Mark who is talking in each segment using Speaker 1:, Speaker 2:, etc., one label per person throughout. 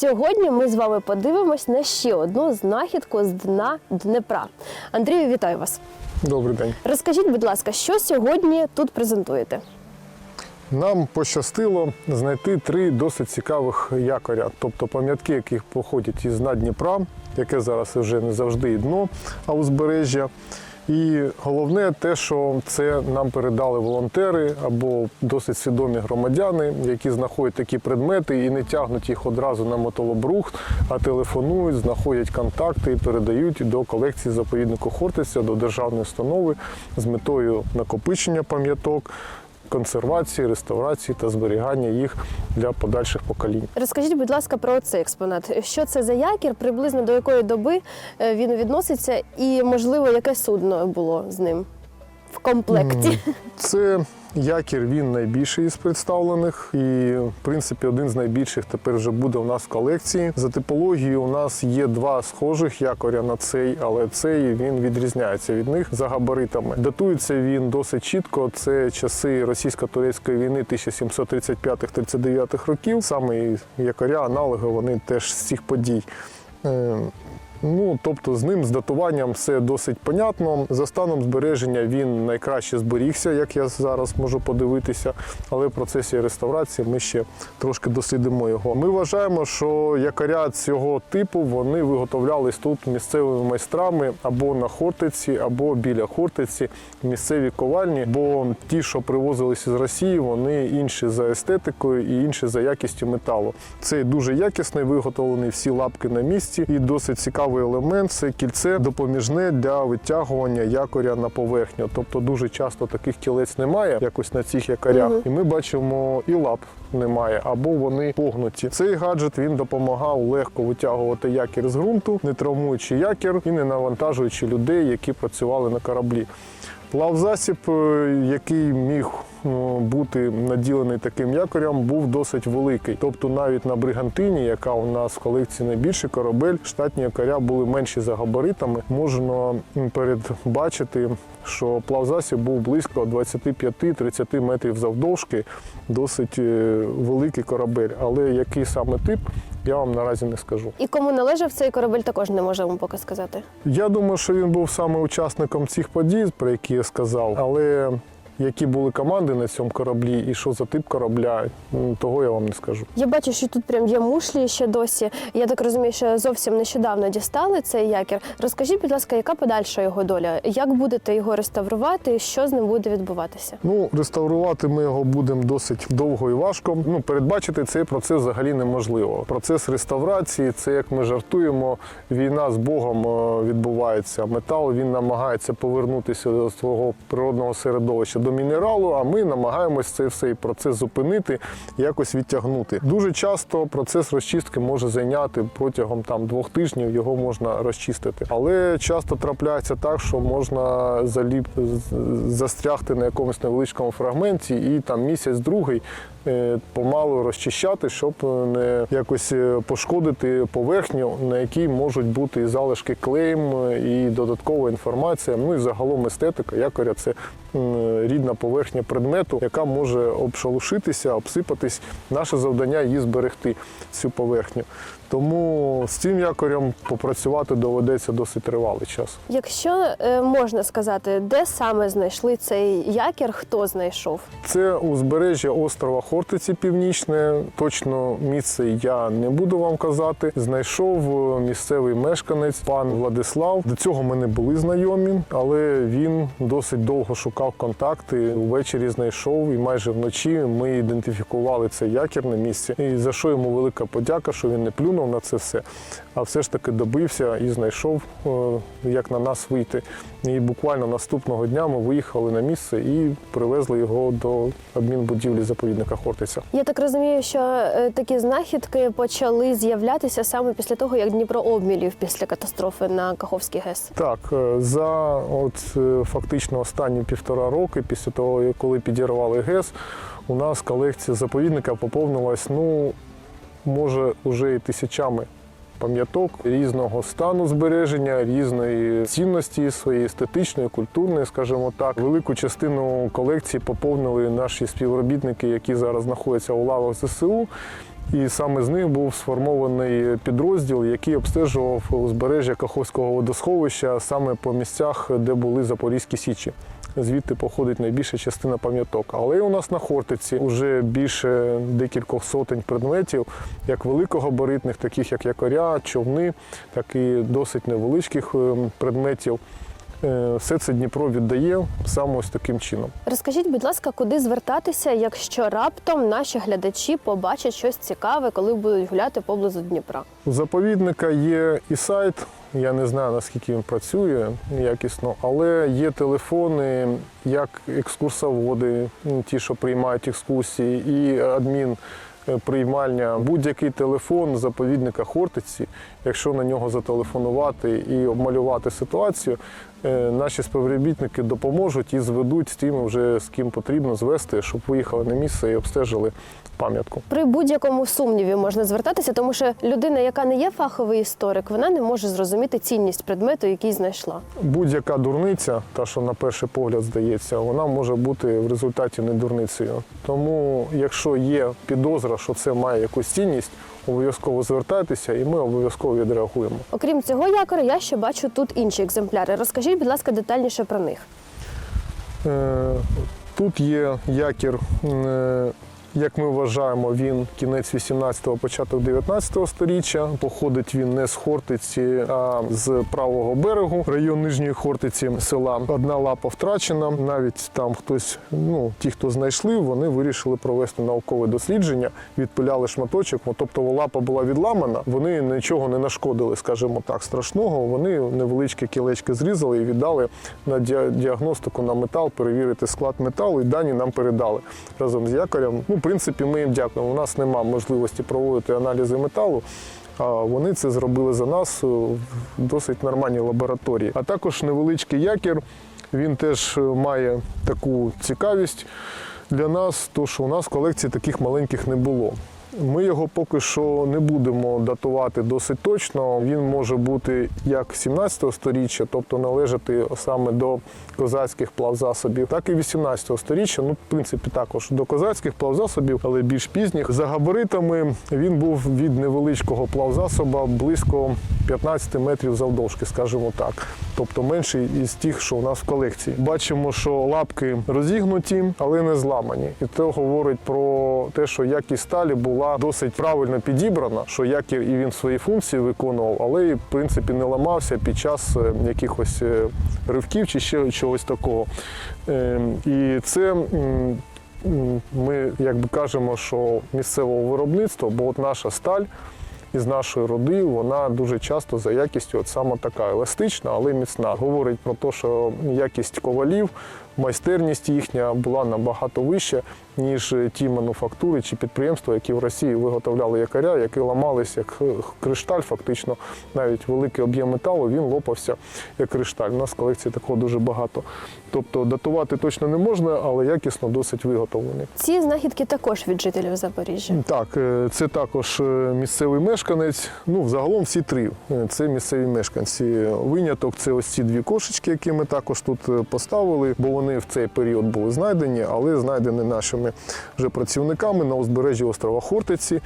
Speaker 1: Сьогодні ми з вами подивимось на ще одну знахідку з дна Днепра. Андрію, вітаю вас.
Speaker 2: Добрий день.
Speaker 1: Розкажіть, будь ласка, що сьогодні тут презентуєте?
Speaker 2: Нам пощастило знайти три досить цікавих якоря, тобто пам'ятки, яких походять із дна Дніпра, яке зараз вже не завжди і дно, а узбережжя. І головне те, що це нам передали волонтери або досить свідомі громадяни, які знаходять такі предмети і не тягнуть їх одразу на мотолобрух, а телефонують, знаходять контакти і передають до колекції заповіднику Хортиця, до державної установи з метою накопичення пам'яток, консервації, реставрації та зберігання їх для подальших поколінь.
Speaker 1: Розкажіть, будь ласка, про цей експонат. Що це за якір, приблизно до якої доби е, він відноситься, і, можливо, яке судно було з ним комплекті?
Speaker 2: Це якір, він найбільший із представлених, і в принципі один з найбільших тепер вже буде у нас в колекції. За типологією у нас є два схожих якоря на цей, але цей він відрізняється від них за габаритами. Датується він досить чітко. Це часи російсько-турецької війни 1735-39 років. Саме якоря, аналоги вони теж з цих подій. Ну, тобто з ним з датуванням все досить понятно. За станом збереження він найкраще зберігся, як я зараз можу подивитися, але в процесі реставрації ми ще трошки дослідимо його. Ми вважаємо, що якоря цього типу вони виготовлялись тут місцевими майстрами або на Хортиці, або біля Хортиці, місцеві ковальні, бо ті, що привозилися з Росії, вони інші за естетикою і інші за якістю металу. Цей дуже якісний, виготовлений всі лапки на місці і досить цікавий елемент це кільце допоміжне для витягування якоря на поверхню. Тобто дуже часто таких кілець немає, якось на цих якорях. І ми бачимо і лап немає, або вони погнуті. Цей гаджет він допомагав легко витягувати якір з ґрунту, не травмуючи якір і не навантажуючи людей, які працювали на кораблі. Плавзасіб, е, який міг е, бути наділений таким якорем, був досить великий. Тобто навіть на бригантині, яка у нас в колекції найбільший корабель, штатні якоря були менші за габаритами. Можна передбачити, що плавзасіб був близько 25-30 метрів завдовжки, досить е, великий корабель. Але який саме тип, я вам наразі не скажу.
Speaker 1: І кому належав цей корабель, також не можемо поки сказати.
Speaker 2: Я думаю, що він був саме учасником цих подій, про які я сказав, але які були команди на цьому кораблі і що за тип корабля, того я вам не скажу.
Speaker 1: Я бачу, що тут прям є мушлі ще досі. Я так розумію, що зовсім нещодавно дістали цей якір. Розкажіть, будь ласка, яка подальша його доля? Як будете його реставрувати? Що з ним буде відбуватися?
Speaker 2: Ну, реставрувати ми його будемо досить довго і важко. Ну, передбачити цей процес взагалі неможливо. Процес реставрації це як ми жартуємо. Війна з Богом е, відбувається. Метал він намагається повернутися до свого природного середовища до мінералу. А ми намагаємось цей все процес зупинити, якось відтягнути. Дуже часто процес розчистки може зайняти протягом там двох тижнів. Його можна розчистити, але часто трапляється так, що можна заліп застрягти на якомусь невеличкому фрагменті і там місяць-другий е, помалу розчищати, щоб не якось е, пошкодити поверхню, на якій можуть бути і залишки клеєм, е, і додаткова інформація. Ну і загалом естетика, якоря це м, рідна поверхня предмету, яка може обшалушитися, обсипатись. Наше завдання її зберегти цю поверхню. Тому з цим якорем попрацювати доведеться досить тривалий час.
Speaker 1: Якщо е, можна сказати, де саме знайшли цей якір, хто знайшов?
Speaker 2: Це узбережжя острова Хортиці Північне. Точно місце я не буду вам казати. Знайшов е, місцевий мешканець пан Владислав. До цього ми не були знайомі, але він досить довго шукав контакти. Увечері знайшов і майже вночі ми ідентифікували цей якір на місці. І за що йому велика подяка, що він не плюнув на це все, а все ж таки добився і знайшов, е, як на нас вийти. І буквально наступного дня ми виїхали на місце і привезли його до адмінбудівлі заповідника Хортиця.
Speaker 1: Я так розумію, що е, такі знахідки почали з'являтися саме після того, як Дніпро обмілів після катастрофи на Каховський ГЕС.
Speaker 2: Так, е, за от фактично останні півтора роки, після того, коли підірвали ГЕС, у нас колекція заповідника поповнилась, ну, може, уже і тисячами пам'яток різного стану збереження, різної цінності своєї естетичної, культурної, скажімо так. Велику частину колекції поповнили наші співробітники, які зараз знаходяться у лавах ЗСУ. І саме з них був сформований підрозділ, який обстежував узбережжя Каховського водосховища саме по місцях, де були Запорізькі січі. Звідти походить найбільша частина пам'яток. Але у нас на Хортиці вже більше декількох сотень предметів, як великогабаритних, таких як якоря, човни, так і досить невеличких е, предметів. Е, Все це Дніпро віддає саме ось таким чином.
Speaker 1: Розкажіть, будь ласка, куди звертатися, якщо раптом наші глядачі побачать щось цікаве, коли будуть гуляти поблизу Дніпра?
Speaker 2: У заповідника є і сайт. Я не знаю наскільки він працює якісно, але є телефони, як екскурсоводи, ті, що приймають екскурсії, і адмін. Е, Приймальня будь-який телефон заповідника Хортиці, якщо на нього зателефонувати і обмалювати ситуацію, е, наші співробітники допоможуть і зведуть з тим, вже з ким потрібно звести, щоб виїхали на місце і обстежили пам'ятку.
Speaker 1: При будь-якому сумніві можна звертатися, тому що людина, яка не є фаховий історик, вона не може зрозуміти цінність предмету, який знайшла.
Speaker 2: Будь-яка дурниця, та що на перший погляд здається, вона може бути в результаті не дурницею. Тому, якщо є підозра, що це має якусь цінність, обов'язково звертайтеся, і ми обов'язково відреагуємо.
Speaker 1: Окрім цього якора, я ще бачу тут інші екземпляри. Розкажіть, будь ласка, детальніше про них.
Speaker 2: Е, Тут є якір, е, як ми вважаємо, він кінець 18-го, початок 19-го сторіччя. Походить він не з Хортиці, а з правого берегу, район Нижньої Хортиці села. Одна лапа втрачена. Навіть там хтось, ну ті, хто знайшли, вони вирішили провести наукове дослідження, відпиляли шматочок. Тобто лапа була відламана, вони нічого не нашкодили, скажімо так, страшного. Вони невеличкі кілечки зрізали і віддали на діа- діагностику на метал, перевірити склад металу, і дані нам передали разом з якорем. Ну, принципі, ми їм дякуємо. У нас немає можливості проводити аналізи металу. А вони це зробили за нас в досить нормальній лабораторії. А також невеличкий якір. Він теж має таку цікавість для нас, тому що у нас в колекції таких маленьких не було. Ми його поки що не будемо датувати досить точно. Він може бути як 17 сторіччя, тобто належати саме до козацьких плавзасобів, так і 18 сторіччя. Ну, в принципі, також до козацьких плавзасобів, але більш пізніх. За габаритами він був від невеличкого плавзасоба близько 15 метрів завдовжки, скажімо так. Тобто менший із тих, що у нас в колекції. Бачимо, що лапки розігнуті, але не зламані. І це говорить про те, що якість сталі була досить правильно підібрана, що якір і він свої функції виконував, але в принципі не ламався під час е, якихось е, ривків чи ще чогось такого. Е, І це. Ми якби кажемо, що місцевого виробництва, бо от наша сталь із нашої роди, вона дуже часто за якістю от саме така еластична, але міцна. Говорить про те, що якість ковалів, майстерність їхня була набагато вища, ніж ті мануфактури чи підприємства, які в Росії виготовляли якоря, які ламалися як кришталь, фактично навіть великий об'єм металу він лопався як кришталь. У нас в колекції такого дуже багато. Тобто датувати точно не можна, але якісно досить виготовлені.
Speaker 1: Ці знахідки також від жителів Запоріжжя.
Speaker 2: Так, е, це також е, місцевий мешканець. Ну, взагалом всі три. е, Це місцеві мешканці. Виняток це ось ці дві кошечки, які ми також тут е, поставили, бо вони в цей період були знайдені, але знайдені нашими вже працівниками на узбережжі острова Хортиці.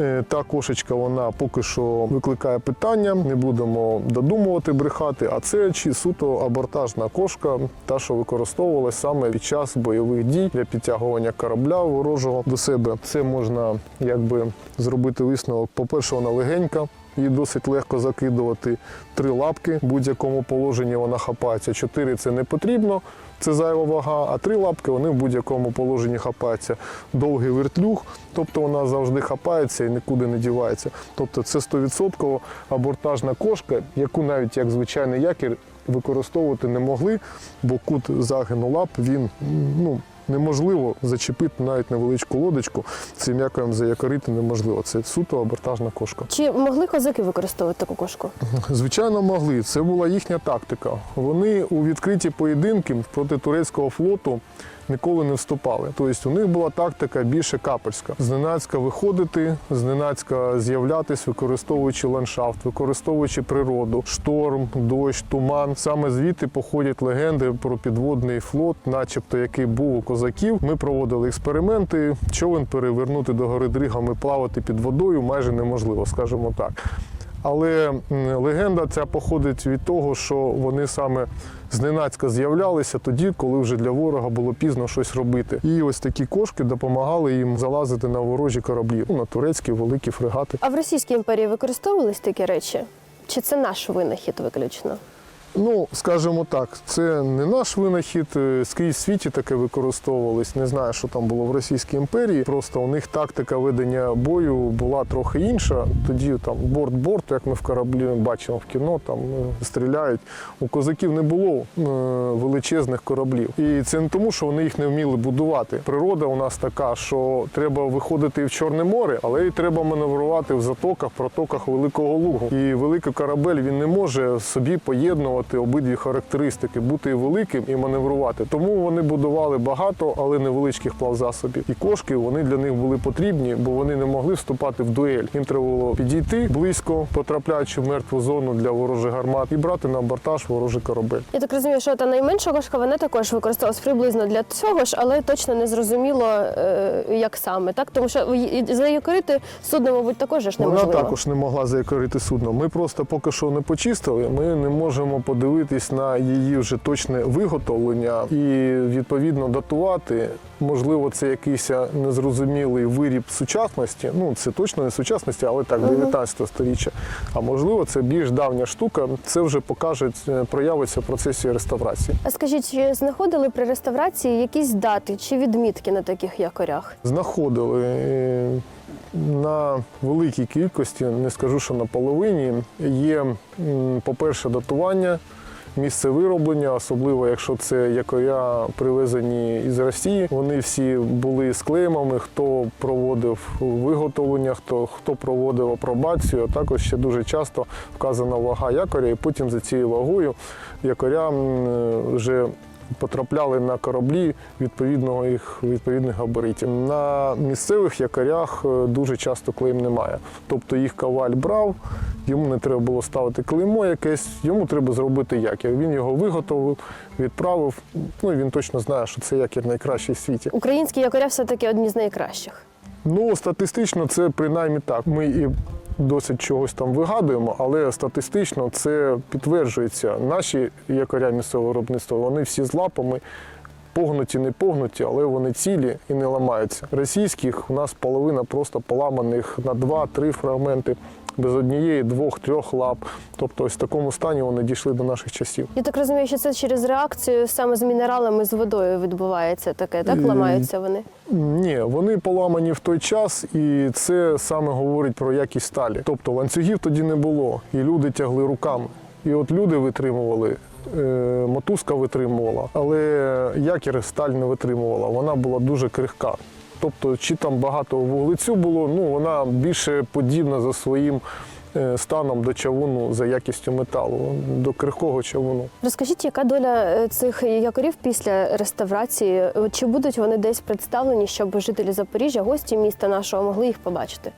Speaker 2: Е, Та кошечка вона поки що викликає питання. Не будемо додумувати брехати. А це чи суто абортажна кошка, та що використовувалася саме під час бойових дій для підтягування корабля ворожого до себе. Це можна якби зробити висновок. По-перше, вона легенька. Її досить легко закидувати три лапки. В будь-якому положенні вона хапається. Чотири це не потрібно, це зайва вага, а три лапки вони в будь-якому положенні хапаються. Довгий вертлюг, тобто вона завжди хапається і нікуди не дівається. Тобто це 100% абортажна кошка, яку навіть як звичайний якір використовувати не могли, бо кут загину лап він ну. Неможливо зачепити навіть невеличку лодочку, цим якорем заякорити неможливо. Це суто абортажна кошка.
Speaker 1: Чи могли козаки використовувати таку кошку?
Speaker 2: Звичайно, могли. Це була їхня тактика. Вони у відкриті поєдинки проти турецького флоту ніколи не вступали. Тобто у них була тактика більше капельська. Зненацька виходити, зненацька з'являтись, використовуючи ландшафт, використовуючи природу, шторм, дощ, туман. Саме звідти походять легенди про підводний флот, начебто який був у козаків. Ми проводили експерименти. Човен перевернути до гори дригами, плавати під водою майже неможливо, скажімо так. Але легенда ця походить від того, що вони саме зненацька з'являлися тоді, коли вже для ворога було пізно щось робити. І ось такі кошки допомагали їм залазити на ворожі кораблі, ну, на турецькі великі фрегати.
Speaker 1: А в Російській імперії використовувались такі речі? Чи це наш винахід виключно?
Speaker 2: Ну, скажімо так, це не наш винахід. е, Скрізь в світі таке використовувалось. Не знаю, що там було в Російській імперії. Просто у них тактика ведення бою була трохи інша. Тоді там борт-борт, як ми в кораблі бачимо в кіно, там е, стріляють. У козаків не було е, величезних кораблів. І це не тому, що вони їх не вміли будувати. Природа у нас така, що треба виходити в Чорне море, але й треба маневрувати в затоках, протоках Великого Лугу. І великий корабель він не може собі поєднувати обидві характеристики, бути і великим і маневрувати. Тому вони будували багато, але невеличких плавзасобів. І кошки вони для них були потрібні, бо вони не могли вступати в дуель. Їм треба було підійти близько, потрапляючи в мертву зону для ворожих гармат, і брати на абортаж ворожий корабель.
Speaker 1: Я так розумію, що та найменша кошка вона також використовувалась приблизно для цього ж, але точно не зрозуміло, е, як саме, так? Тому що заякорити судно, мабуть, також ж
Speaker 2: Вона також не могла заякорити судно. Ми просто поки що не почистили. Ми не можемо подивитись на її вже точне виготовлення і відповідно датувати. Можливо, це якийсь незрозумілий виріб сучасності. Ну це точно не сучасності, але так, 19 сторіччя. А можливо, це більш давня штука. Це вже покаже, е, проявиться в процесі реставрації.
Speaker 1: А скажіть, чи знаходили при реставрації якісь дати чи відмітки на таких якорях?
Speaker 2: знаходили е, на великій кількості, не скажу, що на половині, є, по-перше, датування. Місце вироблення, особливо якщо це якоря привезені із Росії. Вони всі були з клеймами, хто проводив виготовлення, хто, хто проводив апробацію. Також ще дуже часто вказана вага якоря, і потім за цією вагою якоря вже потрапляли на кораблі відповідного їх відповідних габаритів. На місцевих якорях е, дуже часто клейм немає. Тобто їх каваль брав, йому не треба було ставити клеймо якесь, йому треба зробити якір. Він його виготовив, відправив. Ну і він точно знає, що це якір найкращий в світі.
Speaker 1: Українські якоря все-таки одні з найкращих.
Speaker 2: Ну, статистично, це принаймні так. Ми і досить чогось там вигадуємо, але статистично це підтверджується. Наші якоря місцевого виробництва, вони всі з лапами. Погнуті, не погнуті, але вони цілі і не ламаються. Російських у нас половина просто поламаних на два-три фрагменти без однієї, двох, трьох лап. Тобто, ось в такому стані вони дійшли до наших часів.
Speaker 1: Я так розумію, що це через реакцію саме з мінералами з водою відбувається таке, так?
Speaker 2: Е,
Speaker 1: Ламаються вони.
Speaker 2: Ні, вони поламані в той час, і це саме говорить про якість сталі. Тобто ланцюгів тоді не було, і люди тягли руками. І от люди витримували, е, мотузка витримувала, але якір сталь не витримувала. Вона була дуже крихка. Тобто, чи там багато вуглецю було, ну вона більше подібна за своїм е, станом до чавуну, за якістю металу, до крихкого чавуну.
Speaker 1: Розкажіть, яка доля е, цих якорів після реставрації? Е, Чи будуть вони десь представлені, щоб жителі Запоріжжя, гості міста нашого, могли їх побачити?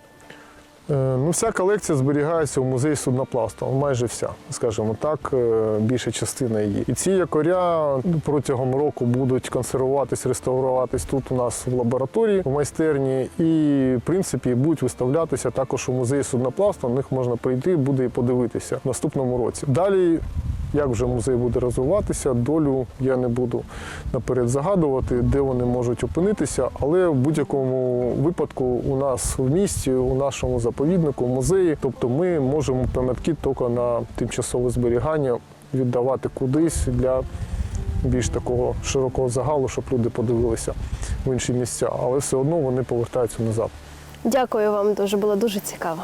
Speaker 2: Е, Ну, вся колекція зберігається у музеї судноплавства, майже вся, скажімо так, е, більша частина її. І ці якоря протягом року будуть консервуватись, реставруватись тут у нас в лабораторії, в майстерні, і в принципі будуть виставлятися також у музеї судноплавства. На них можна прийти, буде і подивитися в наступному році. Далі. Як вже музей буде розвиватися, долю я не буду наперед загадувати, де вони можуть опинитися. Але в будь-якому випадку у нас в місті, у нашому заповіднику, музеї, тобто ми можемо пам'ятки тільки на тимчасове зберігання віддавати кудись для більш такого широкого загалу, щоб люди подивилися в інші місця. Але все одно вони повертаються назад.
Speaker 1: Дякую вам дуже, було дуже цікаво.